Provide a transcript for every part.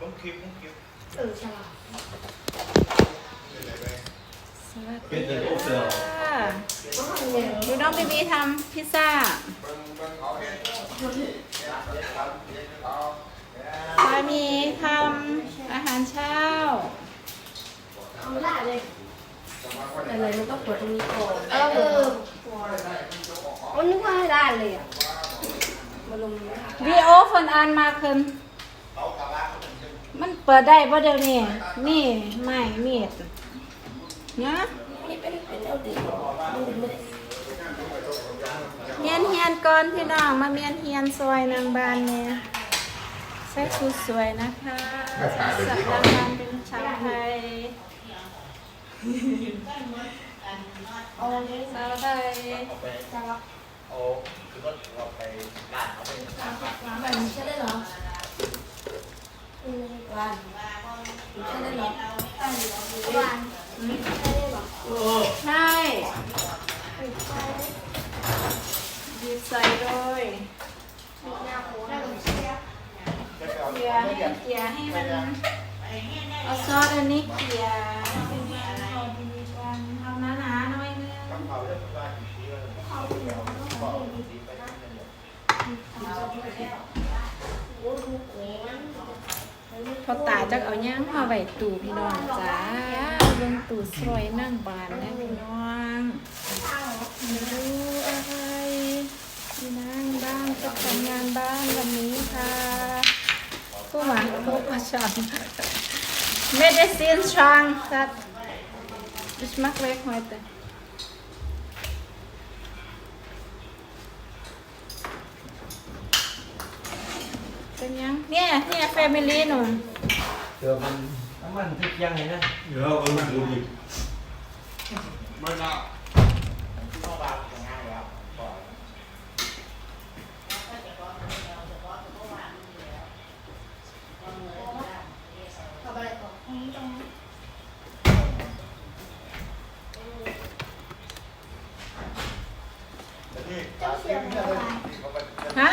ลงคลิปลงคลิปเออฉลาดสวัสเป็ดีนแต่ลูกเสือค่ะก็ทำเร็วดูน้องบีบีทำพิซซ่าสามีทำอาหารเช้าเอาได้เลยอะไรมันต้องเปิดตรงนี้ก่อนเออมันนึกว่าได้เลยอะมาลงวีโอคนอ่านมาคืน มันเปิดได้ป่ะเดี๋ยวนี้นี่ไม่มีดนะนี่เป็นเป็นเอาดีเป็นไม่ได้เฮียนเฮียนก่อนพี่น้องมาเมียนเฮียนซอยนางบานเนี่ยใส่ชุดสวยนะคะสักนางบานเป็นชาวไทยเอาเลยสาวไทยจะรับโอ้คือก็เราไปร้านเขาไปแบบนี้ใช่ได้เหรออืมวัน ใช่ได้เหรอวันใช่ได้เหรอใช่หยิบใส่เลยหน้าโค้ดได้เหรอเชียร์จะไปเอาเกลี่ยให้เกลี่ยให้มันเอาซอสอันนี้เกลี่ยให้มันพอดีกันเอาหนาๆหน่อยนึงเผาเรื่อา พอตาจักเอาย่างมาไว้ตู้พี่น้องจ้าเบิ่งตู้สวยนั่งบานนะพี่น้องดูอะไรพี่นางบ้างจะทำงานบ้านวันนี้ค่ะผู้หวังผู้ประชัน Medicine strong that ich mag weg heute เป็นยังเนี่ยเนี่ย family หนูเดี๋ยวมันน้ำมันพริกยังไงนะเดี๋ยวเอาลูกดูดิไม่น่าต้องวางของงานแล้วก่อนทำอะไรก่อนตรงนี้ตรงนี้แต่นี่การซื้อไม่ได้เลยเขาไปฮะ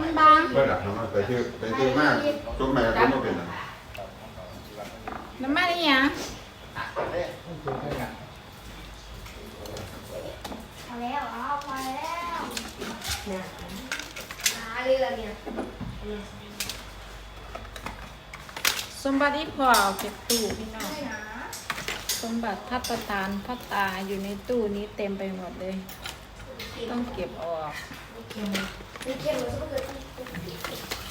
มันบางเพื่อดักน้องไปชื่อไปชื่อมากทุกแม่ก็ไม่เป็นไรน้ำมันอีหยังเอาแล้วเอาไปแล้วเนี่ยหาเรือเนี่ยสมบัติอีพอเอาเก็บตู้พี่น้องไม่นะสมบัติพัตตานพัตตาอยู่ในตู้นี้เต็มไปหมดเลย ต้องเก็บออก ไม่เค็มไม่เค็มเลยสัก็เกิน